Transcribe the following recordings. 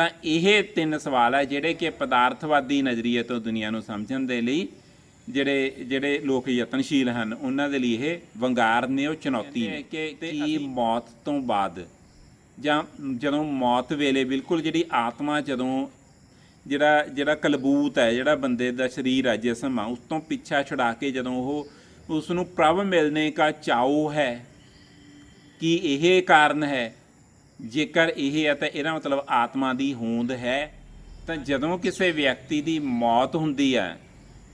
ਤਾਂ ਇਹ ਤਿੰਨ ਸਵਾਲ ਹੈ ਜਿਹੜੇ ਕਿ ਪਦਾਰਥਵਾਦੀ ਨਜ਼ਰੀਏ ਤੋਂ ਦੁਨੀਆ ਨੂੰ ਸਮਝਣ ਦੇ ਲਈ ਜਿਹੜੇ ਜਿਹੜੇ ਲੋਕ ਯਤਨਸ਼ੀਲ ਹਨ ਉਹਨਾਂ ਦੇ ਲਈ ਇਹ ਵੰਗਾਰ ਨੇ ਉਹ ਚੁਣੌਤੀ ਨੇ। ਕਿ ਕੀ ਮੌਤ ਤੋਂ ਬਾਅਦ ਜਾਂ ਜਦੋਂ ਮੌਤ ਵੇਲੇ ਬਿਲਕੁਲ ਜਿਹੜੀ ਆਤਮਾ ਜਦੋਂ ਜਿਹੜਾ ਜਿਹੜਾ ਕਲਬੂਤ ਹੈ ਜਿਹੜਾ ਬੰਦੇ ਦਾ ਸਰੀਰ ਹੈ ਜਿਸਮ ਆ ਉਸ ਤੋਂ ਪਿੱਛਾ ਛੁਡਾ ਕੇ ਜਦੋਂ ਉਹ ਉਸ ਨੂੰ ਪ੍ਰਭ ਮਿਲਣੇ ਦਾ ਚਾਉ ਹੈ ਕੀ ਇਹ ਕਾਰਨ ਹੈ ਜੇਕਰ ਇਹ ਹੈ ਤਾਂ ਇਹਦਾ ਮਤਲਬ ਆਤਮਾ ਦੀ ਹੋਂਦ ਹੈ, ਤਾਂ ਜਦੋਂ ਕਿਸੇ ਵਿਅਕਤੀ ਦੀ ਮੌਤ ਹੁੰਦੀ ਹੈ,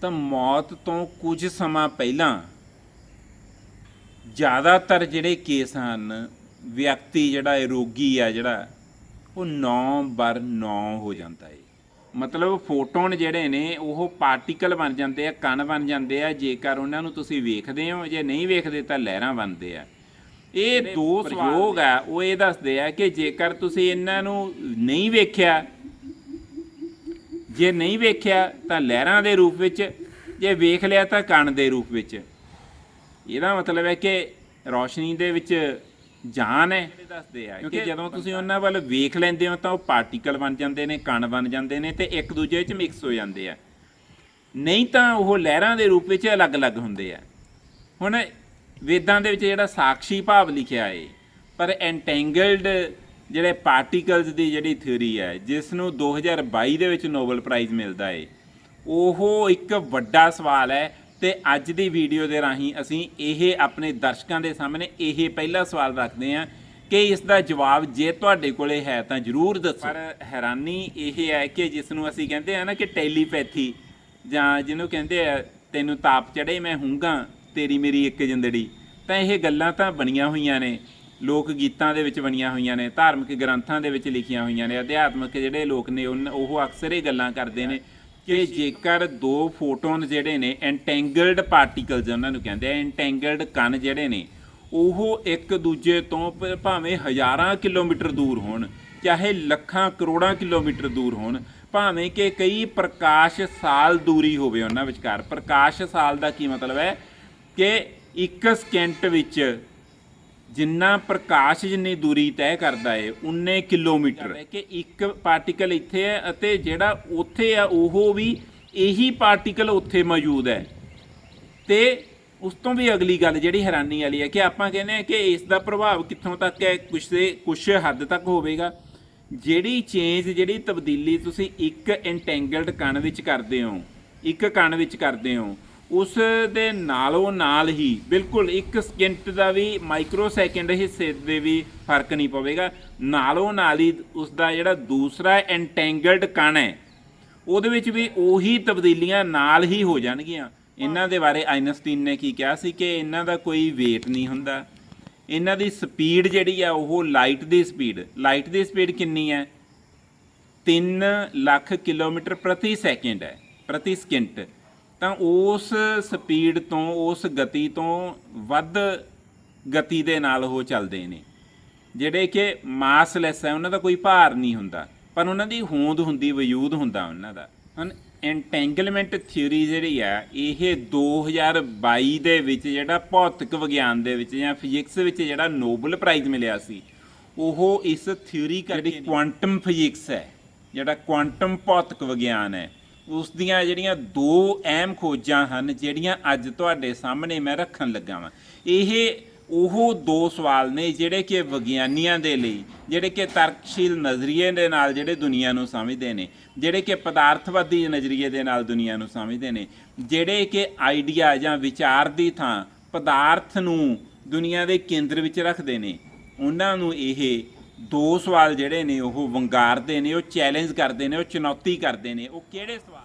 ਤਾਂ ਮੌਤ ਤੋਂ ਕੁਝ ਸਮਾਂ ਪਹਿਲਾਂ ਜ਼ਿਆਦਾਤਰ ਜਿਹੜੇ ਕੇਸ ਹਨ, ਵਿਅਕਤੀ ਜਿਹੜਾ ਰੋਗੀ ਆ ਜਿਹੜਾ, ਉਹ 9 ਬਰ 9 ਹੋ ਜਾਂਦਾ ਹੈ ਮਤਲਬ ਫੋਟੋਨ ਜਿਹੜੇ ਨੇ, ਉਹ ਪਾਰਟੀਕਲ ਬਣ ਜਾਂਦੇ ਆ, ਕਣ ਬਣ ਜਾਂਦੇ ਆ, ਜੇਕਰ ਉਹਨਾਂ ਨੂੰ ਤੁਸੀਂ ਵੇਖਦੇ ਹੋ, ਜੇ ਨਹੀਂ ਵੇਖਦੇ ਤਾਂ ਲਹਿਰਾਂ ਬਣਦੇ ਆ। ਇਹ ਦੋ ਪ੍ਰਯੋਗ ਆ ਉਹ ਇਹ ਦੱਸਦੇ ਆ ਕਿ ਜੇਕਰ ਤੁਸੀਂ ਇਹਨਾਂ ਨੂੰ ਨਹੀਂ ਵੇਖਿਆ ਜੇ ਨਹੀਂ ਵੇਖਿਆ ਤਾਂ ਲਹਿਰਾਂ ਦੇ ਰੂਪ ਵਿੱਚ ਜੇ ਵੇਖ ਲਿਆ ਤਾਂ ਕਣ ਦੇ ਰੂਪ ਵਿੱਚ। ਇਹਦਾ ਮਤਲਬ ਹੈ ਕਿ ਰੋਸ਼ਨੀ ਦੇ ਵਿੱਚ ਜਾਨ ਹੈ ਦੱਸਦੇ ਆ ਕਿਉਂਕਿ ਜਦੋਂ ਤੁਸੀਂ ਉਹਨਾਂ ਵੱਲ ਵੇਖ ਲੈਂਦੇ ਹੋ ਤਾਂ ਉਹ ਪਾਰਟੀਕਲ ਬਣ ਜਾਂਦੇ ਨੇ ਕਣ ਬਣ ਜਾਂਦੇ ਨੇ ਤੇ ਇੱਕ ਦੂਜੇ ਵਿੱਚ ਮਿਕਸ ਹੋ ਜਾਂਦੇ ਆ। ਨਹੀਂ ਤਾਂ ਉਹ ਲਹਿਰਾਂ ਦੇ ਰੂਪ ਵਿੱਚ ਅਲੱਗ-ਅਲੱਗ ਹੁੰਦੇ ਆ। ਹੁਣ ਵੇਦਾਂ ਦੇ ਵਿੱਚ ਜਿਹੜਾ ਸਾਖੀ ਭਾਵ ਲਿਖਿਆ ਏ, ਪਰ ਐਂਟੈਂਗਲਡ ਜਿਹੜੇ ਪਾਰਟੀਕਲਸ ਦੀ ਜਿਹੜੀ ਥਿਊਰੀ ਹੈ ਜਿਸ ਨੂੰ 2022 ਦੇ ਵਿੱਚ ਨੋਬਲ ਪ੍ਰਾਈਜ਼ ਮਿਲਦਾ ਏ, ਉਹ ਇੱਕ ਵੱਡਾ ਸਵਾਲ ਹੈ ਤੇ ਅੱਜ ਦੀ ਵੀਡੀਓ ਦੇ ਰਾਹੀਂ ਅਸੀਂ ਇਹ ਆਪਣੇ ਦਰਸ਼ਕਾਂ ਦੇ ਸਾਹਮਣੇ ਇਹ ਪਹਿਲਾ ਸਵਾਲ ਰੱਖਦੇ ਹਾਂ ਕਿ ਇਸ ਦਾ ਜਵਾਬ ਜੇ ਤੁਹਾਡੇ ਕੋਲੇ ਹੈ ਤਾਂ ਜਰੂਰ ਦੱਸੋ। ਪਰ ਹੈਰਾਨੀ ਇਹ ਹੈ ਕਿ ਜਿਸ ਨੂੰ ਅਸੀਂ ਕਹਿੰਦੇ ਆ ਨਾ ਕਿ ਟੈਲੀਪੈਥੀ, ਜਾਂ ਜਿਹਨੂੰ ਕਹਿੰਦੇ ਆ, ਤੈਨੂੰ ਤਾਪ ਚੜੇ ਮੈਂ ਹੁੰਗਾ। ਤੇਰੀ ਮੇਰੀ ਇੱਕ ਜਿੰਦੜੀ। ਤਾਂ ਇਹ ਗੱਲਾਂ ਤਾਂ ਬਣੀਆਂ ਹੋਈਆਂ ਨੇ, ਲੋਕ ਗੀਤਾਂ ਦੇ ਵਿੱਚ ਬਣੀਆਂ ਹੋਈਆਂ ਨੇ, ਧਾਰਮਿਕ ਗ੍ਰੰਥਾਂ ਦੇ ਵਿੱਚ ਲਿਖੀਆਂ ਹੋਈਆਂ ਨੇ, ਅਧਿਆਤਮਿਕ ਜਿਹੜੇ ਲੋਕ ਨੇ, ਉਨ- ਉਹ ਅਕਸਰ ਇਹ ਗੱਲਾਂ ਕਰਦੇ ਨੇ ਕਿ ਜੇਕਰ ਦੋ ਫੋਟੋਨ ਜਿਹੜੇ ਨੇ ਐਂਟੈਂਗਲਡ ਪਾਰਟੀਕਲਸ ਉਹਨਾਂ ਨੂੰ ਕਹਿੰਦੇ ਆ ਐਂਟੈਂਗਲਡ ਕਣ ਜਿਹੜੇ ਨੇ, ਉਹ ਇੱਕ ਦੂਜੇ ਤੋਂ ਭਾਵੇਂ ਹਜ਼ਾਰਾਂ ਕਿਲੋਮੀਟਰ ਦੂਰ ਹੋਣ, ਚਾਹੇ ਲੱਖਾਂ ਕਰੋੜਾਂ ਕਿਲੋਮੀਟਰ ਦੂਰ ਹੋਣ, ਭਾਵੇਂ ਕਿ ਕਈ ਪ੍ਰਕਾਸ਼ ਸਾਲ ਦੂਰੀ ਹੋਵੇ ਉਹਨਾਂ ਵਿਚਕਾਰ, ਪ੍ਰਕਾਸ਼ ਸਾਲ ਦਾ ਕੀ ਮਤਲਬ ਹੈ? ਕਿ ਇੱਕ ਸਕਿੰਟ ਵਿੱਚ ਜਿੰਨਾ ਪ੍ਰਕਾਸ਼ ਜਿੰਨੀ ਦੂਰੀ ਤੈਅ ਕਰਦਾ ਏ, ਉਨੇ ਕਿਲੋਮੀਟਰ। ਕਿ ਇੱਕ ਪਾਰਟੀਕਲ ਇੱਥੇ ਹੈ ਅਤੇ ਜਿਹੜਾ ਉੱਥੇ ਆ, ਉਹ ਵੀ ਇਹੀ ਪਾਰਟੀਕਲ ਉੱਥੇ ਮੌਜੂਦ ਹੈ। ਤੇ ਉਸ ਤੋਂ ਵੀ ਅਗਲੀ ਗੱਲ ਜਿਹੜੀ ਹੈਰਾਨੀ ਵਾਲੀ ਹੈ ਕਿ ਆਪਾਂ ਕਹਿੰਦੇ ਆ ਕਿ ਇਸ ਦਾ ਪ੍ਰਭਾਵ ਕਿੱਥੋਂ ਤੱਕ ਹੈ, ਕੁਛ ਦੇ, ਕੁਛ ਹੱਦ ਤੱਕ ਹੋਵੇਗਾ। ਜਿਹੜੀ ਚੇਂਜ, ਜਿਹੜੀ ਤਬਦੀਲੀ ਤੁਸੀਂ ਇੱਕ ਐਂਟੈਂਗਲਡ ਕਣ ਵਿੱਚ ਕਰਦੇ ਹੋ, ਇੱਕ ਕਣ ਵਿੱਚ ਕਰਦੇ ਹੋ ਉਸ ਦੇ ਨਾਲੋਂ ਨਾਲ ਹੀ ਬਿਲਕੁਲ ਇੱਕ ਸਕਿੰਟ ਦਾ ਵੀ ਮਾਈਕਰੋ ਸੈਕਿੰਡ ਹਿੱਸੇ ਦੇ ਵੀ ਫ਼ਰਕ ਨਹੀਂ ਪਵੇਗਾ। ਨਾਲੋਂ ਨਾਲ ਹੀ ਉਸ ਦਾ ਜਿਹੜਾ ਦੂਸਰਾ ਐਂਟੈਂਗਲਡ ਕਣ ਹੈ, ਉਹਦੇ ਵਿੱਚ ਵੀ ਉਹੀ ਤਬਦੀਲੀਆਂ ਨਾਲ ਹੀ ਹੋ ਜਾਣਗੀਆਂ। ਇਹਨਾਂ ਦੇ ਬਾਰੇ ਆਇਨਸਟੀਨ ਨੇ ਕੀ ਕਿਹਾ ਸੀ ਕਿ ਇਹਨਾਂ ਦਾ ਕੋਈ weight ਨਹੀਂ ਹੁੰਦਾ। ਇਹਨਾਂ ਦੀ ਸਪੀਡ ਜਿਹੜੀ ਆ, ਉਹ ਲਾਈਟ ਦੀ ਸਪੀਡ ਲਾਈਟ ਦੀ ਸਪੀਡ ਕਿੰਨੀ ਹੈ? 3 ਲੱਖ ਕਿਲੋਮੀਟਰ ਪ੍ਰਤੀ ਸੈਕਿੰਡ ਹੈ, ਪ੍ਰਤੀ ਸਕਿੰਟ। ਤਾਂ ਉਸ ਸਪੀਡ ਤੋਂ ਉਸ ਗਤੀ ਤੋਂ ਵੱਧ ਗਤੀ ਦੇ ਨਾਲ ਉਹ ਚੱਲਦੇ ਨੇ। ਜਿਹੜੇ ਕਿ ਮਾਸਲੈਸ ਹੈ ਉਹਨਾਂ ਦਾ ਕੋਈ ਭਾਰ ਨਹੀਂ ਹੁੰਦਾ। ਪਰ ਉਹਨਾਂ ਦੀ ਹੋਂਦ ਹੁੰਦੀ ਵਜੂਦ ਹੁੰਦਾ ਉਹਨਾਂ ਦਾ। ਹੁਣ ਐਂਟੈਂਗਲਮੈਂਟ ਥਿਊਰੀ ਜਿਹੜੀ ਆ ਇਹ 2022 ਦੇ ਵਿੱਚ ਜਿਹੜਾ ਭੌਤਿਕ ਵਿਗਿਆਨ ਦੇ ਵਿੱਚ ਜਾਂ ਫਿਜ਼ਿਕਸ ਵਿੱਚ ਜਿਹੜਾ ਨੋਬਲ ਪ੍ਰਾਈਜ਼ ਮਿਲਿਆ ਸੀ ਉਹ ਇਸ ਥਿਊਰੀ ਜਿਹੜੀ ਕੁਆਂਟਮ ਫਿਜ਼ਿਕਸ ਹੈ ਜਿਹੜਾ ਕੁਆਂਟਮ ਭੌਤਿਕ ਵਿਗਿਆਨ ਹੈ ਉਸ ਦੀਆਂ ਜਿਹੜੀਆਂ ਦੋ ਅਹਿਮ ਖੋਜਾਂ ਹਨ, ਜਿਹੜੀਆਂ ਅੱਜ ਤੁਹਾਡੇ ਸਾਹਮਣੇ ਮੈਂ ਰੱਖਣ ਲੱਗਾ ਵਾਂ। ਇਹ ਉਹ ਦੋ ਸਵਾਲ ਨੇ ਜਿਹੜੇ ਕਿ ਵਿਗਿਆਨੀਆਂ ਦੇ ਲਈ, ਜਿਹੜੇ ਕਿ ਤਰਕਸ਼ੀਲ ਨਜ਼ਰੀਏ ਦੇ ਨਾਲ ਜਿਹੜੇ ਦੁਨੀਆ ਨੂੰ ਸਮਝਦੇ ਨੇ, ਜਿਹੜੇ ਕਿ ਪਦਾਰਥਵਾਦੀ ਨਜ਼ਰੀਏ ਦੇ ਨਾਲ ਦੁਨੀਆ ਨੂੰ ਸਮਝਦੇ ਨੇ, ਜਿਹੜੇ ਕਿ ਆਈਡੀਆ ਜਾਂ ਵਿਚਾਰ ਦੀ ਥਾਂ ਪਦਾਰਥ ਨੂੰ ਦੁਨੀਆ ਦੇ ਕੇਂਦਰ ਵਿੱਚ ਰੱਖਦੇ ਨੇ। ਉਹਨਾਂ ਨੂੰ ਇਹ ਦੋ ਸਵਾਲ ਜਿਹੜੇ ਨੇ ਉਹ ਵੰਗਾਰਦੇ ਨੇ, ਉਹ ਚੈਲੰਜ ਕਰਦੇ ਨੇ, ਉਹ ਚੁਣੌਤੀ ਕਰਦੇ ਨੇ। ਉਹ ਕਿਹੜੇ ਸਵਾਲ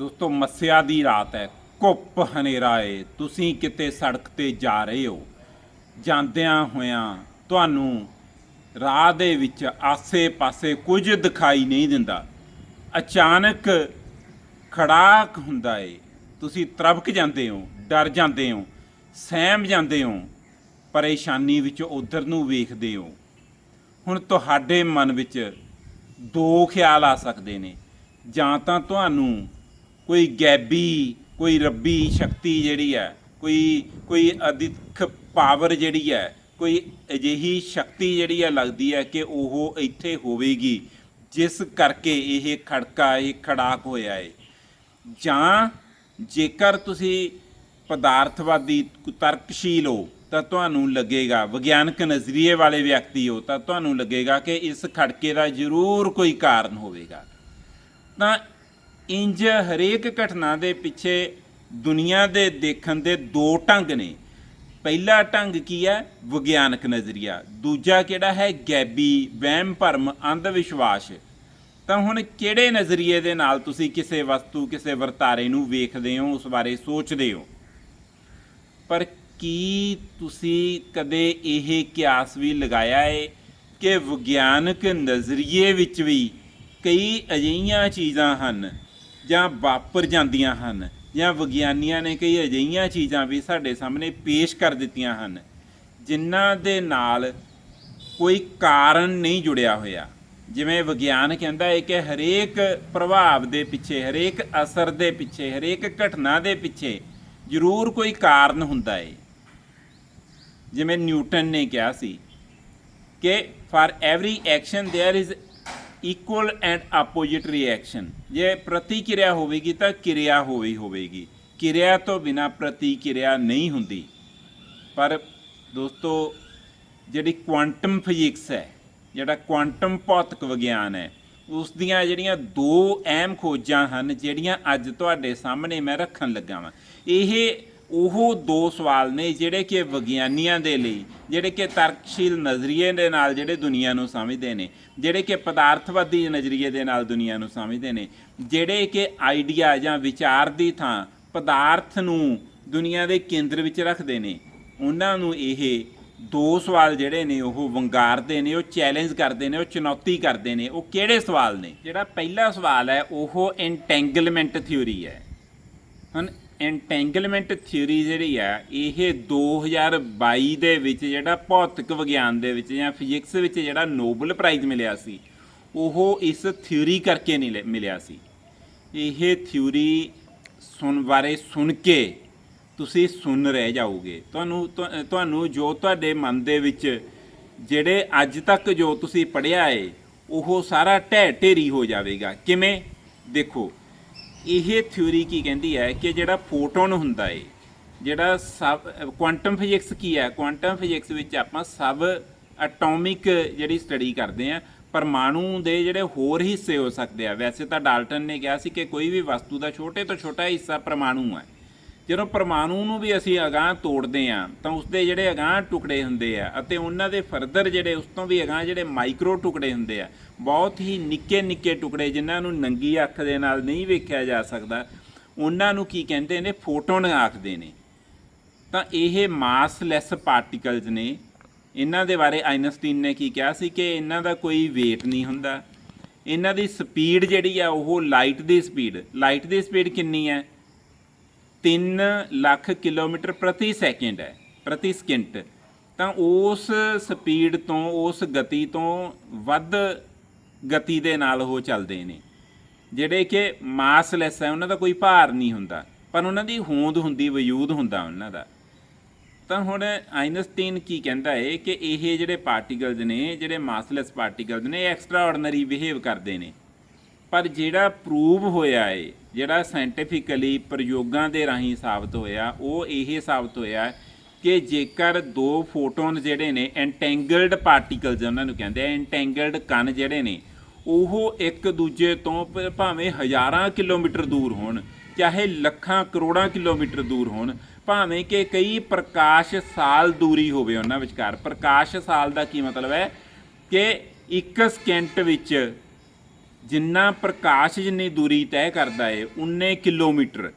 ਦੋਸਤੋ, ਮੱਸਿਆ ਦੀ ਰਾਤ ਹੈ। ਕੁੱਪ ਹਨੇਰਾ ਏ। ਤੁਸੀਂ ਕਿਤੇ ਸੜਕ ਤੇ ਜਾ ਰਹੇ ਹੋ। ਜਾਂਦਿਆਂ ਹੋਇਆਂ ਤੁਹਾਨੂੰ ਰਾਹ ਦੇ ਵਿੱਚ ਆਸੇ-ਪਾਸੇ ਕੁਝ ਦਿਖਾਈ ਨਹੀਂ ਦਿੰਦਾ। ਅਚਾਨਕ ਖੜਾਕ ਹੁੰਦਾ ਏ। ਤੁਸੀਂ ਤਰਬਕ ਜਾਂਦੇ ਹੋ, ਡਰ ਜਾਂਦੇ ਹੋ, ਸਹਿਮ ਜਾਂਦੇ ਹੋ, ਪਰੇਸ਼ਾਨੀ ਵਿੱਚ ਉਧਰ ਨੂੰ ਵੇਖਦੇ ਹੋ। ਹੁਣ ਤੁਹਾਡੇ ਮਨ ਵਿੱਚ ਦੋ ਖਿਆਲ ਆ ਸਕਦੇ ਨੇ। ਜਾਂ ਤਾਂ ਤੁਹਾਨੂੰ ਕੋਈ ਗੈਬੀ, ਕੋਈ ਰੱਬੀ ਸ਼ਕਤੀ ਜਿਹੜੀ ਹੈ, ਕੋਈ ਕੋਈ ਅਦਿੱਖ ਪਾਵਰ ਜਿਹੜੀ ਹੈ, ਕੋਈ ਅਜਿਹੀ ਸ਼ਕਤੀ ਜਿਹੜੀ ਹੈ ਲੱਗਦੀ ਹੈ ਕਿ ਉਹ ਇੱਥੇ ਹੋਵੇਗੀ, ਜਿਸ ਕਰਕੇ ਇਹ ਖੜਕਾ, ਇਹ ਖੜਾਕ ਹੋਇਆ ਹੈ ਜਾਂ ਜੇਕਰ ਤੁਸੀਂ ਪਦਾਰਥਵਾਦੀ ਤਰਕਸ਼ੀਲ ਹੋ, ਤਾਂ ਤੁਹਾਨੂੰ ਲੱਗੇਗਾ, ਵਿਗਿਆਨਕ ਨਜ਼ਰੀਏ ਵਾਲੇ ਵਿਅਕਤੀ ਹੋ, ਤਾਂ ਤੁਹਾਨੂੰ ਲੱਗੇਗਾ ਕਿ ਇਸ ਖੜਕੇ ਦਾ ਜ਼ਰੂਰ ਕੋਈ ਕਾਰਨ ਹੋਵੇਗਾ। ਤਾਂ ਇੰਜ ਹਰੇਕ ਘਟਨਾ ਦੇ ਪਿੱਛੇ ਦੁਨੀਆ ਦੇ ਦੇਖਣ ਦੇ ਦੋ ਢੰਗ ਨੇ। ਪਹਿਲਾ ਢੰਗ ਕੀ ਹੈ? ਵਿਗਿਆਨਕ ਨਜ਼ਰੀਆ। ਦੂਜਾ ਕਿਹੜਾ ਹੈ? ਗੈਬੀ, ਵਹਿਮ, ਭਰਮ ਅੰਧ ਵਿਸ਼ਵਾਸ ਤਾਂ ਹੁਣ ਕਿਹੜੇ ਨਜ਼ਰੀਏ ਦੇ ਨਾਲ ਤੁਸੀਂ ਕਿਸੇ ਵਸਤੂ, ਕਿਸੇ ਵਰਤਾਰੇ ਨੂੰ ਵੇਖਦੇ ਹੋ, ਉਸ ਬਾਰੇ ਸੋਚਦੇ ਹੋ? ਪਰ ਕੀ ਤੁਸੀਂ ਕਦੇ ਇਹ ਕਿਆਸ ਵੀ ਲਗਾਇਆ ਹੈ ਕਿ ਵਿਗਿਆਨਕ ਨਜ਼ਰੀਏ ਵਿੱਚ ਵੀ ਕਈ ਅਜਿਹੀਆਂ ਚੀਜ਼ਾਂ ਹਨ ਜਾਂ ਵਾਪਰ ਜਾਂਦੀਆਂ ਹਨ ਜਾਂ ਵਿਗਿਆਨੀਆਂ ਨੇ ਕਈ ਅਜਿਹੀਆਂ ਚੀਜ਼ਾਂ ਵੀ ਸਾਡੇ ਸਾਹਮਣੇ ਪੇਸ਼ ਕਰ ਦਿੱਤੀਆਂ ਹਨ ਜਿਨ੍ਹਾਂ ਦੇ ਨਾਲ ਕੋਈ ਕਾਰਨ ਨਹੀਂ ਜੁੜਿਆ ਹੋਇਆ ਜਿਵੇਂ ਵਿਗਿਆਨ ਕਹਿੰਦਾ ਹੈ ਕਿ ਹਰੇਕ ਪ੍ਰਭਾਵ ਦੇ ਪਿੱਛੇ ਹਰੇਕ ਅਸਰ ਦੇ ਪਿੱਛੇ ਹਰੇਕ ਘਟਨਾ ਦੇ ਪਿੱਛੇ ਜ਼ਰੂਰ ਕੋਈ ਕਾਰਨ ਹੁੰਦਾ ਹੈ ਜਿਵੇਂ ਨਿਊਟਨ ਨੇ ਕਿਹਾ ਸੀ ਕਿ for every action there is equal and opposite reaction ਜੇ ਪ੍ਰਤੀਕਿਰਿਆ ਹੋਵੇਗੀ ਤਾਂ ਕਿਰਿਆ ਹੋਈ ਹੋਵੇਗੀ। ਕਿਰਿਆ ਤੋਂ ਬਿਨਾ ਪ੍ਰਤੀਕਿਰਿਆ ਨਹੀਂ ਹੁੰਦੀ। ਪਰ ਦੋਸਤੋ, ਜਿਹੜੀ ਕੁਆਂਟਮ ਫਿਜ਼ਿਕਸ ਹੈ, ਜਿਹੜਾ ਕੁਆਂਟਮ ਭੌਤਿਕ ਵਿਗਿਆਨ ਹੈ, ਉਸ ਦੀਆਂ ਜਿਹੜੀਆਂ ਦੋ ਅਹਿਮ ਖੋਜਾਂ ਹਨ, ਜਿਹੜੀਆਂ ਅੱਜ ਤੁਹਾਡੇ ਸਾਹਮਣੇ ਮੈਂ ਰੱਖਣ ਲੱਗਾ ਵਾਂ। ਇਹ ਉਹ ਦੋ ਸਵਾਲ ਨੇ ਜਿਹੜੇ ਕਿ ਵਿਗਿਆਨੀਆਂ ਦੇ ਲਈ, ਜਿਹੜੇ ਕਿ ਤਰਕਸ਼ੀਲ ਨਜ਼ਰੀਏ ਦੇ ਨਾਲ ਜਿਹੜੇ ਦੁਨੀਆ ਨੂੰ ਸਮਝਦੇ ਨੇ, ਜਿਹੜੇ ਕਿ ਪਦਾਰਥਵਾਦੀ ਨਜ਼ਰੀਏ ਦੇ ਨਾਲ ਦੁਨੀਆ ਨੂੰ ਸਮਝਦੇ ਨੇ, ਜਿਹੜੇ ਕਿ ਆਈਡੀਆ ਜਾਂ ਵਿਚਾਰ ਦੀ ਥਾਂ ਪਦਾਰਥ ਨੂੰ ਦੁਨੀਆ ਦੇ ਕੇਂਦਰ ਵਿੱਚ ਰੱਖਦੇ ਨੇ, ਉਹਨਾਂ ਨੂੰ ਇਹ ਦੋ ਸਵਾਲ ਜਿਹੜੇ ਨੇ ਉਹ ਵੰਗਾਰਦੇ ਨੇ, ਉਹ ਚੈਲੰਜ ਕਰਦੇ ਨੇ, ਉਹ ਚੁਣੌਤੀ ਕਰਦੇ ਨੇ, ਉਹ ਕਿਹੜੇ ਸਵਾਲ ਨੇ? ਜਿਹੜਾ ਪਹਿਲਾ ਸਵਾਲ ਹੈ, ਉਹ ਐਂਟੈਂਗਲਮੈਂਟ ਥਿਊਰੀ ਹੈ। ਹੁਣ ਐਂਟੈਂਗਲਮੈਂਟ ਥਿਊਰੀ ਜਿਹੜੀ ਆ, ਇਹ 2022 ਦੇ ਵਿੱਚ ਜਿਹੜਾ ਭੌਤਿਕ ਵਿਗਿਆਨ ਦੇ ਵਿੱਚ ਜਾਂ ਫਿਜ਼ਿਕਸ ਵਿੱਚ ਜਿਹੜਾ ਨੋਬਲ ਪ੍ਰਾਈਜ਼ ਮਿਲਿਆ ਸੀ, ਉਹ ਇਸ ਥਿਊਰੀ ਕਰਕੇ ਨਹੀਂ ਲ- ਮਿਲਿਆ ਸੀ। ਇਹ ਥਿਊਰੀ ਸੁਣ, ਬਾਰੇ ਸੁਣ ਕੇ ਤੁਸੀਂ ਸੁਣ ਰਹਿ ਜਾਓਗੇ। ਤੁਹਾਨੂੰ ਤੁਹਾਨੂੰ ਜੋ ਤੁਹਾਡੇ ਮਨ ਦੇ ਵਿੱਚ ਜਿਹੜੇ ਅੱਜ ਤੱਕ ਜੋ ਤੁਸੀਂ ਪੜ੍ਹਿਆ ਏ, ਉਹ ਸਾਰਾ ਢਹਿ ਢੇਰੀ ਹੋ ਜਾਵੇਗਾ। ਕਿਵੇਂ? ਦੇਖੋ ਇਹ ਥਿਊਰੀ ਕੀ ਕਹਿੰਦੀ ਹੈ ਕਿ ਜਿਹੜਾ ਫੋਟੋਨ ਹੁੰਦਾ ਏ, ਜਿਹੜਾ ਸਬ ਕੁਆਂਟਮ ਫਿਜ਼ਿਕਸ ਕੀ ਹੈ? ਕੁਆਂਟਮ ਫਿਜ਼ਿਕਸ ਵਿੱਚ ਆਪਾਂ ਸਬ ਐਟੋਮਿਕ ਜਿਹੜੀ ਸਟੱਡੀ ਕਰਦੇ ਆ ਪਰਮਾਣੂ ਦੇ ਜਿਹੜੇ ਹੋਰ ਹਿੱਸੇ ਹੋ ਸਕਦੇ ਆ। ਵੈਸੇ ਤਾਂ ਡਾਲਟਨ ਨੇ ਕਿਹਾ ਸੀ ਕਿ ਕੋਈ ਵੀ ਵਸਤੂ ਦਾ ਛੋਟੇ ਤੋਂ ਛੋਟਾ ਹਿੱਸਾ ਪਰਮਾਣੂ ਹੈ। ਜਦੋਂ ਪਰਮਾਣੂ ਨੂੰ ਵੀ ਅਸੀਂ ਅਗਾਂਹ ਤੋੜਦੇ ਆ, ਤਾਂ ਉਸਦੇ ਜਿਹੜੇ ਅਗਾਂਹ ਟੁਕੜੇ ਹੁੰਦੇ ਆ ਅਤੇ ਉਹਨਾਂ ਦੇ ਫਰਦਰ ਜਿਹੜੇ ਉਸ ਤੋਂ ਵੀ ਅਗਾਂਹ ਜਿਹੜੇ ਮਾਈਕਰੋ ਟੁਕੜੇ ਹੁੰਦੇ ਆ, ਬਹੁਤ ਹੀ ਨਿੱਕੇ ਨਿੱਕੇ ਟੁਕੜੇ ਜਿਨ੍ਹਾਂ ਨੂੰ ਨੰਗੀ ਅੱਖ ਦੇ ਨਾਲ ਨਹੀਂ ਵੇਖਿਆ ਜਾ ਸਕਦਾ, ਉਹਨਾਂ ਨੂੰ ਕੀ ਕਹਿੰਦੇ ਨੇ ਫੋਟੋਨ ਆਖਦੇ ਨੇ। ਤਾਂ ਇਹ ਮਾਸਲੈਸ ਪਾਰਟੀਕਲਸ ਨੇ। ਇਹਨਾਂ ਦੇ ਬਾਰੇ ਆਇਨਸਟੀਨ ਨੇ ਕੀ ਕਿਹਾ ਸੀ ਕਿ ਇਹਨਾਂ ਦਾ ਕੋਈ weight ਨਹੀਂ ਹੁੰਦਾ। ਇਹਨਾਂ ਦੀ ਸਪੀਡ ਜਿਹੜੀ ਆ, ਉਹ ਲਾਈਟ ਦੀ ਸਪੀਡ ਲਾਈਟ ਦੀ ਸਪੀਡ ਕਿੰਨੀ ਹੈ 3 ਲੱਖ ਕਿਲੋਮੀਟਰ ਪ੍ਰਤੀ ਸੈਕਿੰਡ ਹੈ, ਪ੍ਰਤੀ ਸਕਿੰਟ। ਤਾਂ ਉਸ ਸਪੀਡ ਤੋਂ, ਉਸ ਗਤੀ ਤੋਂ ਵੱਧ ਗਤੀ ਦੇ ਨਾਲ ਉਹ ਚੱਲਦੇ ਨੇ। ਜਿਹੜੇ ਕਿ ਮਾਸਲੈਸ ਹੈ, ਉਹਨਾਂ ਦਾ ਕੋਈ ਭਾਰ ਨਹੀਂ ਹੁੰਦਾ, ਪਰ ਉਹਨਾਂ ਦੀ ਹੋਂਦ ਹੁੰਦੀ ਵਜੂਦ ਹੁੰਦਾ ਉਹਨਾਂ ਦਾ। ਤਾਂ ਹੁਣ ਆਇਨਸਟੀਨ ਕੀ ਕਹਿੰਦਾ ਹੈ ਕਿ ਇਹ ਜਿਹੜੇ ਪਾਰਟੀਕਲਸ ਨੇ, ਜਿਹੜੇ ਮਾਸਲੈਸ ਪਾਰਟੀਕਲਸ ਨੇ ਐਕਸਟਰਾ ਆਰਡੀਨਰੀ ਬਿਹੇਵ ਕਰਦੇ ਨੇ। ਪਰ ਜਿਹੜਾ ਪ੍ਰੂਵ ਹੋਇਆ ਏ ਜਿਹੜਾ ਸਾਇੰਟੀਫਿਕਲੀ ਪ੍ਰਯੋਗਾਂ ਦੇ ਰਾਹੀਂ ਸਾਬਤ ਹੋਇਆ, ਉਹ ਇਹ ਸਾਬਤ ਹੋਇਆ ਕਿ ਜੇਕਰ ਦੋ ਫੋਟੋਨ ਜਿਹੜੇ ਨੇ ਐਂਟੈਂਗਲਡ ਪਾਰਟੀਕਲਸ ਉਹਨਾਂ ਨੂੰ ਕਹਿੰਦੇ ਆ ਐਂਟੈਂਗਲਡ ਕਣ ਜਿਹੜੇ ਨੇ, ਉਹ ਇੱਕ ਦੂਜੇ ਤੋਂ ਭਾਵੇਂ ਹਜ਼ਾਰਾਂ ਕਿਲੋਮੀਟਰ ਦੂਰ ਹੋਣ, ਚਾਹੇ ਲੱਖਾਂ ਕਰੋੜਾਂ ਕਿਲੋਮੀਟਰ ਦੂਰ ਹੋਣ, ਭਾਵੇਂ ਕਿ ਕਈ ਪ੍ਰਕਾਸ਼ ਸਾਲ ਦੂਰੀ ਹੋਵੇ ਉਹਨਾਂ ਵਿਚਕਾਰ, ਪ੍ਰਕਾਸ਼ ਸਾਲ ਦਾ ਕੀ ਮਤਲਬ ਹੈ? ਕਿ ਇੱਕ ਸਕਿੰਟ ਵਿੱਚ ਜਿੰਨਾ ਪ੍ਰਕਾਸ਼ ਜਿੰਨੀ ਦੂਰੀ ਤੈਅ ਕਰਦਾ ਏ, ਉਨੇ ਕਿਲੋਮੀਟਰ।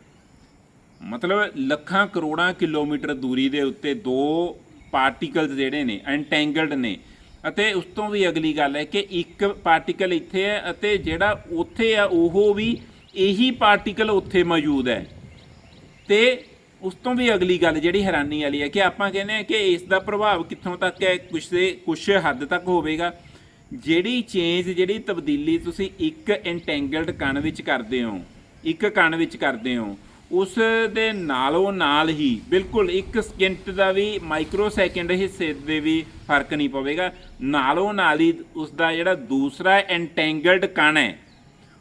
ਮਤਲਬ ਲੱਖਾਂ ਕਰੋੜਾਂ ਕਿਲੋਮੀਟਰ ਦੂਰੀ ਦੇ ਉੱਤੇ ਦੋ ਪਾਰਟੀਕਲਸ ਜਿਹੜੇ ਨੇ ਐਂਟੈਂਗਲਡ ਨੇ। ਅਤੇ ਉਸ ਤੋਂ ਵੀ ਅਗਲੀ ਗੱਲ ਹੈ ਕਿ ਇੱਕ ਪਾਰਟੀਕਲ ਇੱਥੇ ਹੈ ਅਤੇ ਜਿਹੜਾ ਉੱਥੇ ਆ, ਉਹ ਵੀ ਇਹੀ ਪਾਰਟੀਕਲ ਉੱਥੇ ਮੌਜੂਦ ਹੈ। ਤੇ ਉਸ ਤੋਂ ਵੀ ਅਗਲੀ ਗੱਲ ਜਿਹੜੀ ਹੈਰਾਨੀ ਵਾਲੀ ਹੈ ਕਿ ਆਪਾਂ ਕਹਿੰਦੇ ਆ ਕਿ ਇਸ ਦਾ ਪ੍ਰਭਾਵ ਕਿੱਥੋਂ ਤੱਕ ਹੈ, ਕੁਛ ਦੇ ਕੁਛ ਹੱਦ ਤੱਕ ਹੋਵੇਗਾ। ਜਿਹੜੀ ਚੇਂਜ ਜਿਹੜੀ ਤਬਦੀਲੀ ਤੁਸੀਂ ਇੱਕ ਐਂਟੈਂਗਲਡ ਕਣ ਵਿੱਚ ਕਰਦੇ ਹੋ, ਇੱਕ ਕਣ ਵਿੱਚ ਕਰਦੇ ਹੋ, ਉਸ ਦੇ ਨਾਲੋਂ ਨਾਲ ਹੀ, ਬਿਲਕੁਲ 1 ਸਕਿੰਟ ਦਾ ਵੀ ਮਾਈਕਰੋ ਸੈਕਿੰਡ ਹਿੱਸੇ ਦੇ ਵੀ ਫ਼ਰਕ ਨਹੀਂ ਪਵੇਗਾ। ਨਾਲੋਂ ਨਾਲ ਹੀ ਉਸ ਦਾ ਜਿਹੜਾ ਦੂਸਰਾ ਐਂਟੈਂਗਲਡ ਕਣ ਹੈ,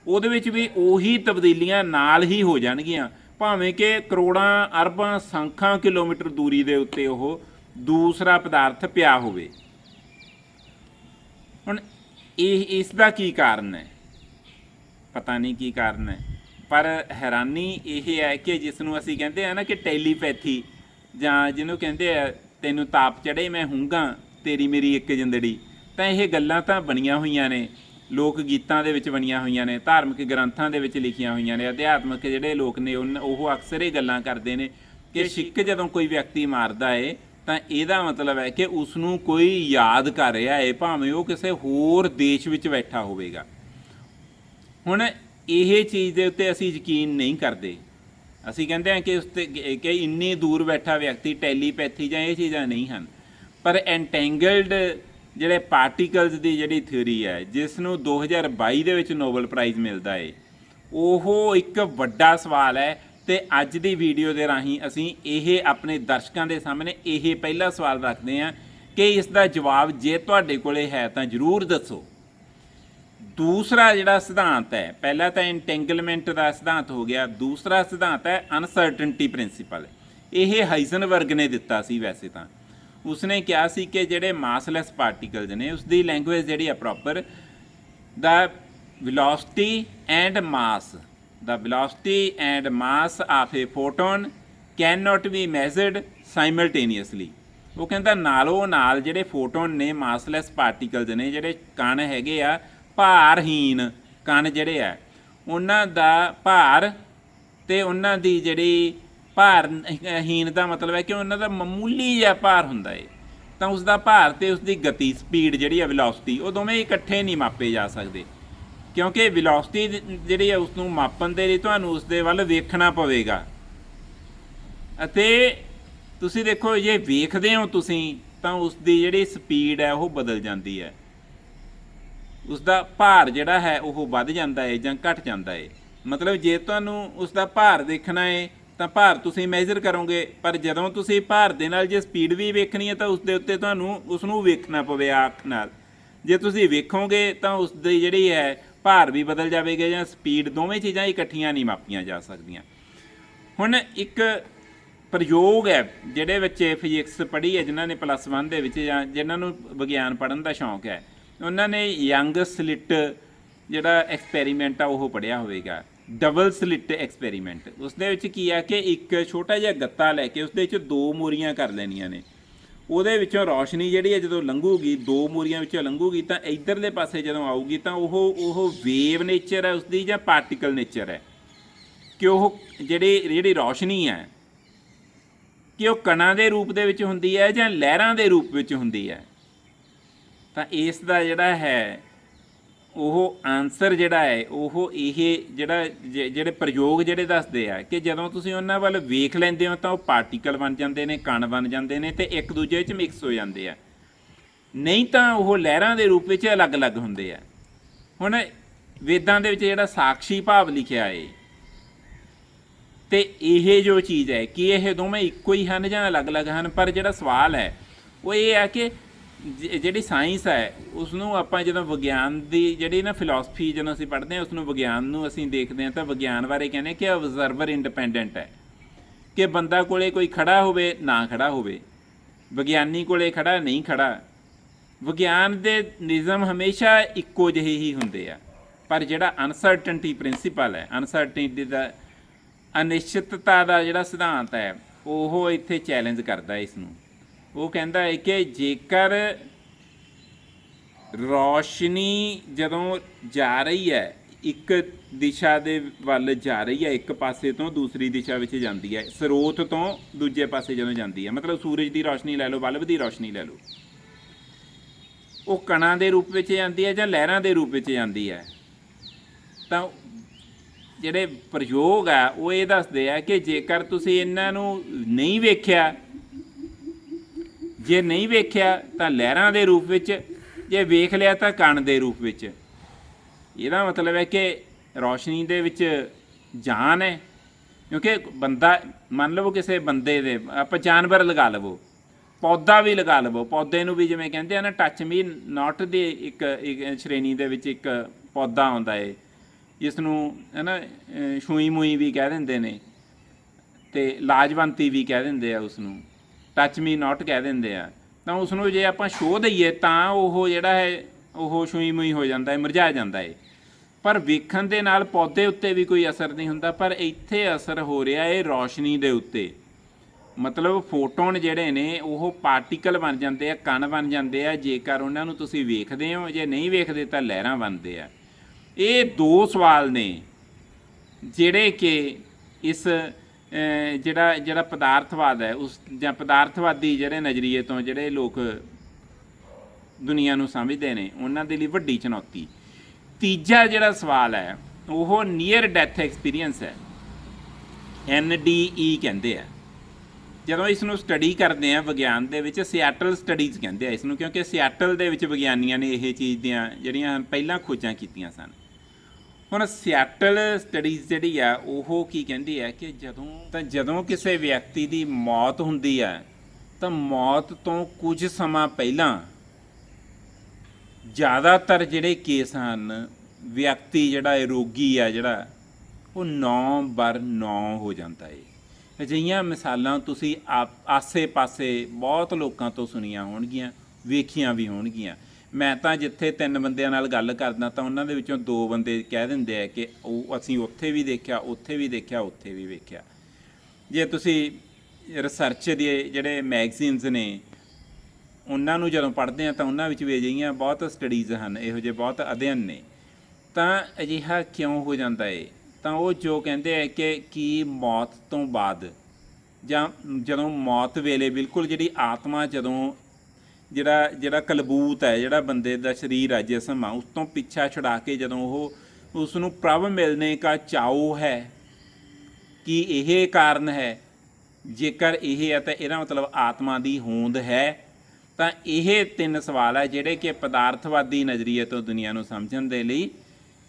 ਉਹਦੇ ਵਿੱਚ ਵੀ ਉਹੀ ਤਬਦੀਲੀਆਂ ਨਾਲ ਹੀ ਹੋ ਜਾਣਗੀਆਂ। ਭਾਵੇਂ ਕਿ ਕਰੋੜਾਂ, ਅਰਬਾਂ, ਸੰਖਾਂ ਕਿਲੋਮੀਟਰ ਦੂਰੀ ਦੇ ਉੱਤੇ ਉਹ ਦੂਸਰਾ ਪਦਾਰਥ ਪਿਆ ਹੋਵੇ। ਹੁਣ ਇਹ ਇਸ ਦਾ ਕੀ ਕਾਰਨ ਹੈ? ਪਤਾ ਨਹੀਂ ਕੀ ਕਾਰਨ ਹੈ। ਪਰ ਹੈਰਾਨੀ ਇਹ ਹੈ ਕਿ ਜਿਸ ਨੂੰ ਅਸੀਂ ਕਹਿੰਦੇ ਆ ਨਾ ਕਿ ਟੈਲੀਪੈਥੀ ਜਾਂ ਜਿਹਨੂੰ ਕਹਿੰਦੇ ਆ ਤੈਨੂੰ ਤਾਪ ਚੜੇ ਮੈਂ ਹੂੰਗਾ ਤੇਰੀ ਮੇਰੀ ਇੱਕ ਜਿੰਦੜੀ। ਤਾਂ ਇਹ ਗੱਲਾਂ ਤਾਂ ਬਣੀਆਂ ਹੋਈਆਂ ਨੇ। ਲੋਕ ਗੀਤਾਂ ਦੇ ਵਿੱਚ ਬਣੀਆਂ ਹੋਈਆਂ ਨੇ ਧਾਰਮਿਕ ਗ੍ਰੰਥਾਂ ਦੇ ਵਿੱਚ ਲਿਖੀਆਂ ਹੋਈਆਂ ਨੇ ਅਧਿਆਤਮਿਕ ਜਿਹੜੇ ਲੋਕ ਨੇ ਉਹ ਅਕਸਰ ਇਹ ਗੱਲਾਂ ਕਰਦੇ ਨੇ ਕਿ ਛਿੱਕ ਜਦੋਂ ਕੋਈ ਵਿਅਕਤੀ ਮਾਰਦਾ ਏ ਤਾਂ ਇਹਦਾ ਮਤਲਬ ਹੈ ਕਿ ਉਸ ਨੂੰ ਕੋਈ ਯਾਦ ਕਰ ਰਿਹਾ ਹੈ, ਭਾਵੇਂ ਉਹ ਕਿਸੇ ਹੋਰ ਦੇਸ਼ ਵਿੱਚ ਬੈਠਾ ਹੋਵੇਗਾ। ਹੁਣ ਇਹ ਚੀਜ਼ ਦੇ ਉੱਤੇ ਅਸੀਂ ਯਕੀਨ ਨਹੀਂ ਕਰਦੇ। ਅਸੀਂ ਕਹਿੰਦੇ ਹਾਂ ਕਿ ਉਸ ਤੇ ਕਿ ਇੰਨੀ ਦੂਰ ਬੈਠਾ ਵਿਅਕਤੀ ਟੈਲੀਪੈਥੀ ਜਾਂ ਇਹ ਚੀਜ਼ਾਂ ਨਹੀਂ ਹਨ। ਪਰ ਐਂਟੈਂਗਲਡ ਜਿਹੜੇ ਪਾਰਟੀਕਲਸ ਦੀ ਜਿਹੜੀ ਥਿਊਰੀ ਹੈ ਜਿਸ ਨੂੰ 2022 ਦੇ ਵਿੱਚ ਨੋਬਲ ਪ੍ਰਾਈਜ਼ ਮਿਲਦਾ ਹੈ, ਉਹ ਇੱਕ ਵੱਡਾ ਸਵਾਲ ਹੈ ਤੇ ਅੱਜ ਦੀ ਵੀਡੀਓ ਦੇ ਰਾਹੀਂ ਅਸੀਂ ਇਹ ਆਪਣੇ ਦਰਸ਼ਕਾਂ ਦੇ ਸਾਹਮਣੇ ਇਹ ਪਹਿਲਾ ਸਵਾਲ ਰੱਖਦੇ ਹਾਂ ਕਿ ਇਸ ਦਾ ਜਵਾਬ ਜੇ ਤੁਹਾਡੇ ਕੋਲੇ ਹੈ ਤਾਂ ਜਰੂਰ ਦੱਸੋ। ਦੂਸਰਾ ਜਿਹੜਾ ਸਿਧਾਂਤ ਹੈ, ਪਹਿਲਾ ਤਾਂ ਇੰਟੈਂਗਲਮੈਂਟ ਦਾ ਸਿਧਾਂਤ ਹੋ ਗਿਆ, ਦੂਸਰਾ ਸਿਧਾਂਤ ਹੈ ਅਨਸਰਟਨਟੀ ਪ੍ਰਿੰਸੀਪਲ ਇਹ ਹਾਈਜ਼ਨਬਰਗ ਨੇ ਦਿੱਤਾ ਸੀ ਵੈਸੇ ਤਾਂ। ਉਸਨੇ ਕਿਹਾ ਸੀ ਕਿ ਜਿਹੜੇ ਮਾਸਲੈਸ ਪਾਰਟੀਕਲਸ ਨੇ ਉਸ ਦੀ ਲੈਂਗੁਏਜ ਜਿਹੜੀ ਆ ਪ੍ਰੋਪਰ ਦਾ velocity and mass the velocity and mass of a photon cannot be measured simultaneously. ਉਹ ਕਹਿੰਦਾ ਨਾਲੋਂ ਨਾਲ ਜਿਹੜੇ ਫੋਟੋਨ ਨੇ ਮਾਸਲੈਸ ਪਾਰਟੀਕਲਸ ਨੇ, ਜਿਹੜੇ ਕਣ ਹੈਗੇ ਆ ਭਾਰਹੀਨ ਕਣ ਜਿਹੜੇ ਆ, ਉਹਨਾਂ ਦਾ ਭਾਰ ਤੇ ਉਹਨਾਂ ਦੀ ਜਿਹੜੀ ਭਾਰਹੀਨ ਦਾ ਮਤਲਬ ਹੈ ਕਿ ਉਹਨਾਂ ਦਾ ਮਾਮੂਲੀ ਜਿਹਾ ਭਾਰ ਹੁੰਦਾ ਏ। ਤਾਂ ਉਸ ਦਾ ਭਾਰ ਤੇ ਉਸ ਦੀ ਗਤੀ ਸਪੀਡ ਜਿਹੜੀ ਹੈ ਵੈਲੋਸਿਟੀ ਉਹ ਦੋਵੇਂ ਇਕੱਠੇ ਨਹੀਂ ਮਾਪੇ ਜਾ ਸਕਦੇ। ਕਿਉਂਕਿ ਵੈਲੋਸਿਟੀ ਜਿਹੜੀ ਹੈ ਉਸ ਨੂੰ ਮਾਪਣ ਦੇ ਲਈ ਤੁਹਾਨੂੰ ਉਸ ਦੇ ਵੱਲ ਵੇਖਣਾ ਪਵੇਗਾ। ਅਤੇ ਤੁਸੀਂ ਦੇਖੋ, ਜੇ ਵੇਖਦੇ ਹੋ ਤੁਸੀਂ, ਤਾਂ ਉਸ ਦੀ ਜਿਹੜੀ ਸਪੀਡ ਹੈ ਉਹ ਬਦਲ ਜਾਂਦੀ ਹੈ। ਉਸ ਦਾ ਭਾਰ ਜਿਹੜਾ ਹੈ ਉਹ ਵੱਧ ਜਾਂਦਾ ਹੈ ਜਾਂ ਘਟ ਜਾਂਦਾ ਹੈ। ਮਤਲਬ ਜੇ ਤੁਹਾਨੂੰ ਉਸ ਦਾ ਭਾਰ ਦੇਖਣਾ ਹੈ, ਤਾਂ ਭਾਰ ਤੁਸੀਂ ਮੈਜ਼ਰ ਕਰੋਗੇ, ਪਰ ਜਦੋਂ ਤੁਸੀਂ ਭਾਰ ਦੇ ਨਾਲ ਜੇ ਸਪੀਡ ਵੀ ਵੇਖਣੀ ਹੈ, ਤਾਂ ਉਸ ਦੇ ਉੱਤੇ ਤੁਹਾਨੂੰ ਉਸ ਨੂੰ ਵੇਖਣਾ ਪਵੇ ਅੱਖ ਨਾਲ। ਜੇ ਤੁਸੀਂ ਵੇਖੋਗੇ, ਤਾਂ ਉਸ ਦੀ ਜਿਹੜੀ ਹੈ ਭਾਰ ਵੀ ਬਦਲ ਜਾਵੇਗਾ ਜਾਂ ਸਪੀਡ ਦੋਵੇਂ ਚੀਜ਼ਾਂ ਇਕੱਠੀਆਂ ਨਹੀਂ ਮਾਪੀਆਂ ਜਾ ਸਕਦੀਆਂ। ਹੁਣ ਇੱਕ ਪ੍ਰਯੋਗ ਹੈ ਜਿਹੜੇ ਬੱਚੇ ਫਿਜ਼ਿਕਸ ਪੜ੍ਹੀ ਹੈ, ਜਿਨ੍ਹਾਂ ਨੇ ਪਲੱਸ 1 ਦੇ ਵਿੱਚ ਜਾਂ ਜਿਨ੍ਹਾਂ ਨੂੰ ਵਿਗਿਆਨ ਪੜ੍ਹਨ ਦਾ ਸ਼ੌਂਕ ਹੈ, ਉਹਨਾਂ ਨੇ ਯੰਗ ਸਲਿਟ ਜਿਹੜਾ ਐਕਸਪੈਰੀਮੈਂਟ ਆ, ਉਹ ਪੜਿਆ ਹੋਵੇਗਾ। ਡਬਲ ਸਲਿਟ ਐਕਸਪੈਰੀਮੈਂਟ ਉਸ ਦੇ ਵਿੱਚ ਕੀ ਆ ਕਿ ਇੱਕ ਛੋਟਾ ਜਿਹਾ ਗੱਤਾ ਲੈ ਕੇ ਉਸ ਦੇ ਵਿੱਚ ਦੋ ਮੋਰੀਆਂ ਕਰ ਲੈਣੀਆਂ ਨੇ। ਉਹਦੇ ਵਿੱਚੋਂ ਰੌਸ਼ਨੀ ਜਿਹੜੀ ਹੈ ਜਦੋਂ ਲੰਘੂਗੀ, ਦੋ ਮੋਰੀਆਂ ਵਿੱਚੋਂ ਲੰਘੂਗੀ, ਤਾਂ ਇਧਰਲੇ ਪਾਸੇ ਜਦੋਂ ਆਊਗੀ, ਤਾਂ ਉਹ ਉਹ ਵੇਵ ਨੇਚਰ ਹੈ ਉਸਦੀ ਜਾਂ ਪਾਰਟੀਕਲ ਨੇਚਰ ਹੈ? ਕਿ ਉਹ ਜਿਹੜੀ ਜਿਹੜੀ ਰੌਸ਼ਨੀ ਹੈ, ਕਿ ਉਹ ਕਣਾਂ ਦੇ ਰੂਪ ਦੇ ਵਿੱਚ ਹੁੰਦੀ ਹੈ ਜਾਂ ਲਹਿਰਾਂ ਦੇ ਰੂਪ ਵਿੱਚ ਹੁੰਦੀ ਹੈ? ਤਾਂ ਇਸ ਦਾ ਜਿਹੜਾ ਹੈ ਉਹ ਆਨਸਰ ਜਿਹੜਾ ਹੈ, ਉਹ ਇਹ ਜਿਹੜਾ ਜ- ਜਿਹੜੇ ਪ੍ਰਯੋਗ ਜਿਹੜੇ ਦੱਸਦੇ ਆ ਕਿ ਜਦੋਂ ਤੁਸੀਂ ਉਹਨਾਂ ਵੱਲ ਵੇਖ ਲੈਂਦੇ ਹੋ ਤਾਂ ਉਹ ਪਾਰਟੀਕਲ ਬਣ ਜਾਂਦੇ ਨੇ, ਕਣ ਬਣ ਜਾਂਦੇ ਨੇ ਤੇ ਇੱਕ ਦੂਜੇ ਵਿੱਚ ਮਿਕਸ ਹੋ ਜਾਂਦੇ ਆ। ਨਹੀਂ ਤਾਂ ਉਹ ਲਹਿਰਾਂ ਦੇ ਰੂਪ ਵਿੱਚ ਅਲੱਗ-ਅਲੱਗ ਹੁੰਦੇ ਆ। ਹੁਣ ਵੇਦਾਂ ਦੇ ਵਿੱਚ ਜਿਹੜਾ ਸਾਖੀ ਭਾਵ ਲਿਖਿਆ ਏ, ਤੇ ਇਹ ਜੋ ਚੀਜ਼ ਹੈ ਕਿ ਇਹ ਦੋਵੇਂ ਇੱਕੋ ਹੀ ਹਨ ਜਾਂ ਅਲੱਗ-ਅਲੱਗ ਹਨ, ਪਰ ਜਿਹੜਾ ਸਵਾਲ ਹੈ, ਉਹ ਇਹ ਹੈ ਕਿ ਜਿਹੜੀ ਸਾਇੰਸ ਹੈ ਉਸ ਨੂੰ ਆਪਾਂ ਜਦੋਂ ਵਿਗਿਆਨ ਦੀ, ਜਿਹੜੀ ਨਾ ਫਿਲਾਸਫੀ ਜਦੋਂ ਅਸੀਂ ਪੜ੍ਹਦੇ ਹਾਂ ਉਸ ਨੂੰ ਵਿਗਿਆਨ ਨੂੰ ਅਸੀਂ ਦੇਖਦੇ ਹਾਂ ਤਾਂ ਵਿਗਿਆਨ ਬਾਰੇ ਕਹਿੰਦੇ ਕਿ ਆਬਜ਼ਰਵਰ ਇੰਡੀਪੈਂਡੈਂਟ ਹੈ। ਕਿ ਬੰਦਾ ਕੋਲੇ ਕੋਈ ਖੜਾ ਹੋਵੇ, ਨਾ ਖੜਾ ਹੋਵੇ। ਵਿਗਿਆਨੀ ਕੋਲੇ ਖੜਾ, ਨਹੀਂ ਖੜਾ। ਵਿਗਿਆਨ ਦੇ ਨਿਯਮ ਹਮੇਸ਼ਾ ਇੱਕੋ ਜਿਹੇ ਹੀ ਹੁੰਦੇ ਆ। ਪਰ ਜਿਹੜਾ ਅਨਸਰਟਨਟੀ ਪ੍ਰਿੰਸੀਪਲ ਹੈ ਅਨਸਰਟਨਟੀ ਦਾ ਅਨਿਸ਼ਚਿਤਤਾ ਦਾ ਜਿਹੜਾ ਸਿਧਾਂਤ ਹੈ, ਉਹ ਇੱਥੇ ਚੈਲੰਜ ਕਰਦਾ ਇਸ ਨੂੰ। ਉਹ ਕਹਿੰਦਾ ਹੈ ਕਿ ਜੇਕਰ ਰੌਸ਼ਨੀ ਜਦੋਂ ਜਾ ਰਹੀ ਹੈ, ਇੱਕ ਦਿਸ਼ਾ ਦੇ ਵੱਲ ਜਾ ਰਹੀ ਹੈ, ਇੱਕ ਪਾਸੇ ਤੋਂ ਦੂਸਰੀ ਦਿਸ਼ਾ ਵਿੱਚ ਜਾਂਦੀ ਹੈ, ਸਰੋਤ ਤੋਂ ਦੂਜੇ ਪਾਸੇ ਜਦੋਂ ਜਾਂਦੀ ਹੈ, ਮਤਲਬ ਸੂਰਜ ਦੀ ਰੌਸ਼ਨੀ ਲੈ ਲਓ, ਬਲਬ ਦੀ ਰੌਸ਼ਨੀ ਲੈ ਲਓ, ਉਹ ਕਣਾਂ ਦੇ ਰੂਪ ਵਿੱਚ ਜਾਂਦੀ ਹੈ ਜਾਂ ਲਹਿਰਾਂ ਦੇ ਰੂਪ ਵਿੱਚ ਜਾਂਦੀ ਹੈ? ਤਾਂ ਜਿਹੜੇ ਪ੍ਰਯੋਗ ਆ, ਉਹ ਇਹ ਦੱਸਦੇ ਆ ਕਿ ਜੇਕਰ ਤੁਸੀਂ ਇਹਨਾਂ ਨੂੰ ਨਹੀਂ ਵੇਖਿਆ ਜੇ ਨਹੀਂ ਵੇਖਿਆ ਤਾਂ ਲਹਿਰਾਂ ਦੇ ਰੂਪ ਵਿੱਚ, ਜੇ ਵੇਖ ਲਿਆ ਤਾਂ ਕਣ ਦੇ ਰੂਪ ਵਿੱਚ। ਇਹਦਾ ਮਤਲਬ ਹੈ ਕਿ ਰੌਸ਼ਨੀ ਦੇ ਵਿੱਚ ਜਾਨ ਹੈ, ਕਿਉਂਕਿ ਬੰਦਾ, ਮੰਨ ਲਵੋ ਕਿਸੇ ਬੰਦੇ ਦੇ, ਆਪਾਂ ਜਾਨਵਰ ਲਗਾ ਲਵੋ, ਪੌਦਾ ਵੀ ਲਗਾ ਲਵੋ, ਪੌਦੇ ਨੂੰ ਵੀ ਜਿਵੇਂ ਕਹਿੰਦੇ ਆ ਨਾ ਟੱਚ ਮੀ ਨਾਟ ਦੀ ਇੱਕ ਸ਼੍ਰੇਣੀ ਦੇ ਵਿੱਚ ਇੱਕ ਪੌਦਾ ਆਉਂਦਾ ਏ। ਜਿਸ ਨੂੰ ਹੈ ਨਾ ਛੂਈ ਮੂਈ ਵੀ ਕਹਿ ਦਿੰਦੇ ਨੇ ਤੇ ਲਾਜਵੰਤੀ ਵੀ ਕਹਿ ਦਿੰਦੇ ਆ ਉਸ ਨੂੰ ਟੱਚ ਮੀ ਨਾਟ ਕਹਿ ਦਿੰਦੇ ਆ। ਤਾਂ ਉਸ ਨੂੰ ਜੇ ਆਪਾਂ ਸ਼ੋਅ ਦਈਏ, ਤਾਂ ਉਹ ਜਿਹੜਾ ਹੈ, ਉਹ ਛੂਈ ਮੂਈ ਹੋ ਜਾਂਦਾ ਹੈ ਮਰਝਾ ਜਾਂਦਾ ਹੈ। ਪਰ ਵੇਖਣ ਦੇ ਨਾਲ ਪੌਦੇ ਉੱਤੇ ਵੀ ਕੋਈ ਅਸਰ ਨਹੀਂ ਹੁੰਦਾ, ਪਰ ਇੱਥੇ ਅਸਰ ਹੋ ਰਿਹਾ ਹੈ ਰੌਸ਼ਨੀ ਦੇ ਉੱਤੇ। ਮਤਲਬ ਫੋਟੋਨ ਜਿਹੜੇ ਨੇ, ਉਹ ਪਾਰਟੀਕਲ ਬਣ ਜਾਂਦੇ ਆ, ਕਣ ਬਣ ਜਾਂਦੇ ਆ। ਜੇਕਰ ਉਹਨਾਂ ਨੂੰ ਤੁਸੀਂ ਵੇਖਦੇ ਹੋ, ਜੇ ਨਹੀਂ ਵੇਖਦੇ ਤਾਂ ਲਹਿਰਾਂ ਬਣਦੇ ਆ। ਇਹ ਦੋ ਸਵਾਲ ਨੇ, ਜਿਹੜੇ ਕਿ ਇਸ ਜਿਹੜਾ ਜਿਹੜਾ ਪਦਾਰਥਵਾਦ ਹੈ, ਉਸ ਜਾਂ ਪਦਾਰਥਵਾਦੀ ਜਿਹੜੇ ਨਜ਼ਰੀਏ ਤੋਂ ਜਿਹੜੇ ਲੋਕ ਦੁਨੀਆ ਨੂੰ ਸਮਝਦੇ ਨੇ, ਉਹਨਾਂ ਦੇ ਲਈ ਵੱਡੀ ਚੁਣੌਤੀ। ਤੀਜਾ ਜਿਹੜਾ ਸਵਾਲ ਹੈ, ਉਹ ਨੀਅਰ ਡੈਥ ਐਕਸਪੀਰੀਅੰਸ ਹੈ। NDE ਕਹਿੰਦੇ ਆ। ਜਦੋਂ ਇਸ ਨੂੰ ਸਟੱਡੀ ਕਰਦੇ ਆ, ਵਿਗਿਆਨ ਦੇ ਵਿੱਚ ਸਿਆਟਲ ਸਟੱਡੀਜ਼ ਕਹਿੰਦੇ ਆ ਇਸ ਨੂੰ ਕਿਉਂਕਿ ਸਿਆਟਲ ਦੇ ਵਿੱਚ ਵਿਗਿਆਨੀਆਂ ਨੇ ਇਹ ਚੀਜ਼ ਦੀਆਂ ਜਿਹੜੀਆਂ ਪਹਿਲਾਂ ਖੋਜਾਂ ਕੀਤੀਆਂ ਸਨ। ਹੁਣ ਸਿਆਟਲ ਸਟੱਡੀਜ਼ ਜਿਹੜੀ ਆ, ਉਹ ਕੀ ਕਹਿੰਦੀ ਹੈ ਕਿ ਜਦੋਂ, ਤਾਂ ਜਦੋਂ ਕਿਸੇ ਵਿਅਕਤੀ ਦੀ ਮੌਤ ਹੁੰਦੀ ਹੈ ਤਾਂ ਮੌਤ ਤੋਂ ਕੁਝ ਸਮਾਂ ਪਹਿਲਾਂ ਜ਼ਿਆਦਾਤਰ ਜਿਹੜੇ ਕੇਸ ਹਨ, ਵਿਅਕਤੀ ਜਿਹੜਾ ਇਹ ਰੋਗੀ ਆ ਜਿਹੜਾ, ਉਹ 9 ਬਰ 9 ਹੋ ਜਾਂਦਾ ਏ। ਅਜਿਹੀਆਂ ਮਿਸਾਲਾਂ ਤੁਸੀਂ ਆਪ- ਆਸੇ-ਪਾਸੇ ਬਹੁਤ ਲੋਕਾਂ ਤੋਂ ਸੁਣੀਆਂ ਹੋਣਗੀਆਂ, ਵੇਖੀਆਂ ਵੀ ਹੋਣਗੀਆਂ। ਮੈਂ ਤਾਂ ਜਿੱਥੇ ਤਿੰਨ ਬੰਦਿਆਂ ਨਾਲ ਗੱਲ ਕਰਦਾ ਤਾਂ ਉਹਨਾਂ ਦੇ ਵਿੱਚੋਂ ਦੋ ਬੰਦੇ ਕਹਿ ਦਿੰਦੇ ਆ ਕਿ ਉਹ ਅਸੀਂ ਉੱਥੇ ਵੀ ਦੇਖਿਆ, ਉੱਥੇ ਵੀ ਦੇਖਿਆ, ਉੱਥੇ ਵੀ ਵੇਖਿਆ। ਜੇ ਤੁਸੀਂ ਰਿਸਰਚ ਦੇ ਜਿਹੜੇ ਮੈਗਜ਼ੀਨਸ ਨੇ, ਉਹਨਾਂ ਨੂੰ ਜਦੋਂ ਪੜ੍ਹਦੇ ਆ ਤਾਂ ਉਹਨਾਂ ਵਿੱਚ ਵੀ ਅਜਿਹੀਆਂ ਬਹੁਤ ਸਟੱਡੀਜ਼ ਹਨ, ਇਹੋ ਜਿਹੇ ਬਹੁਤ ਅਧਿਐਨ ਨੇ। ਤਾਂ ਅਜਿਹਾ ਕਿਉਂ ਹੋ ਜਾਂਦਾ ਏ? ਤਾਂ ਉਹ ਜੋ ਕਹਿੰਦੇ ਆ ਕਿ ਕੀ ਮੌਤ ਤੋਂ ਬਾਅਦ ਜਾਂ ਜਦੋਂ ਮੌਤ ਵੇਲੇ ਬਿਲਕੁਲ ਜਿਹੜੀ ਆਤਮਾ ਜਦੋਂ ਜਿਹੜਾ ਜਿਹੜਾ ਕਲਬੂਤ ਹੈ, ਜਿਹੜਾ ਬੰਦੇ ਦਾ ਸਰੀਰ ਹੈ ਜਿਸਮ ਆ ਉਸ ਤੋਂ ਪਿੱਛਾ ਛੁਡਾ ਕੇ ਜਦੋਂ ਉਹ ਉਸ ਨੂੰ ਪ੍ਰਭ ਮਿਲਨੇ ਦਾ ਚਾਉ ਹੈ, ਕਿ ਇਹ ਕਾਰਨ ਹੈ? ਜੇਕਰ ਇਹ ਹੈ ਤਾਂ ਇਹਦਾ ਮਤਲਬ ਆਤਮਾ ਦੀ ਹੋਂਦ ਹੈ। ਤਾਂ ਇਹ ਤਿੰਨ ਸਵਾਲ ਹੈ ਜਿਹੜੇ ਕਿ ਪਦਾਰਥਵਾਦੀ ਨਜ਼ਰੀਏ ਤੋਂ ਦੁਨੀਆ ਨੂੰ ਸਮਝਣ ਦੇ ਲਈ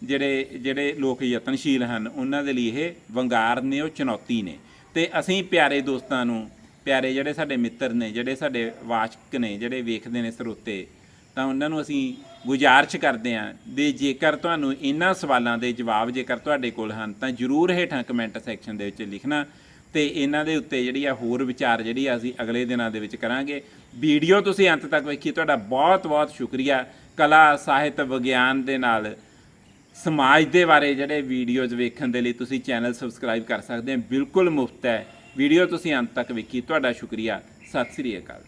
ਜਿਹੜੇ ਜਿਹੜੇ ਲੋਕ ਯਤਨਸ਼ੀਲ ਹਨ, ਉਹਨਾਂ ਦੇ ਲਈ ਇਹ ਵੰਗਾਰ ਨੇ ਉਹ ਚੁਣੌਤੀ ਨੇ। ਤੇ ਅਸੀਂ ਪਿਆਰੇ ਦੋਸਤਾਂ ਨੂੰ ਪਿਆਰੇ ਜਿਹੜੇ ਸਾਡੇ ਮਿੱਤਰ ਨੇ, ਜਿਹੜੇ ਸਾਡੇ ਵਾਚਕ ਨੇ, ਜਿਹੜੇ ਵੇਖਦੇ ਨੇ ਸਰੋਤੇ, ਤਾਂ ਉਹਨਾਂ ਨੂੰ ਅਸੀਂ ਗੁਜ਼ਾਰਿਸ਼ ਕਰਦੇ ਹਾਂ ਵੀ ਜੇਕਰ ਤੁਹਾਨੂੰ ਇਹਨਾਂ ਸਵਾਲਾਂ ਦੇ ਜਵਾਬ ਜੇਕਰ ਤੁਹਾਡੇ ਕੋਲ ਹਨ, ਤਾਂ ਜਰੂਰ ਹੇਠਾਂ ਕਮੈਂਟ ਸੈਕਸ਼ਨ ਦੇ ਵਿੱਚ ਲਿਖਣਾ ਤੇ ਇਹਨਾਂ ਦੇ ਉੱਤੇ ਜਿਹੜੀ ਆ ਹੋਰ ਵਿਚਾਰ ਜਿਹੜੀ ਆ ਅਸੀਂ ਅਗਲੇ ਦਿਨਾਂ ਦੇ ਵਿੱਚ ਕਰਾਂਗੇ। ਵੀਡੀਓ ਤੁਸੀਂ ਅੰਤ ਤੱਕ ਵੇਖੀ, ਤੁਹਾਡਾ ਬਹੁਤ ਬਹੁਤ ਸ਼ੁਕਰੀਆ। ਕਲਾ, ਸਾਹਿਤ, ਵਿਗਿਆਨ ਦੇ ਨਾਲ ਸਮਾਜ ਦੇ ਬਾਰੇ ਜਿਹੜੇ ਵੀਡੀਓਜ਼ ਵੇਖਣ ਦੇ ਲਈ ਤੁਸੀਂ ਚੈਨਲ ਸਬਸਕ੍ਰਾਈਬ ਕਰ ਸਕਦੇ ਹੋ, ਬਿਲਕੁਲ ਮੁਫਤ ਹੈ। ਵੀਡੀਓ ਤੁਸੀਂ ਅੰਤ ਤੱਕ ਵੇਖੀ ਤੁਹਾਡਾ ਸ਼ੁਕਰੀਆ। ਸਤਿ ਸ੍ਰੀ ਅਕਾਲ।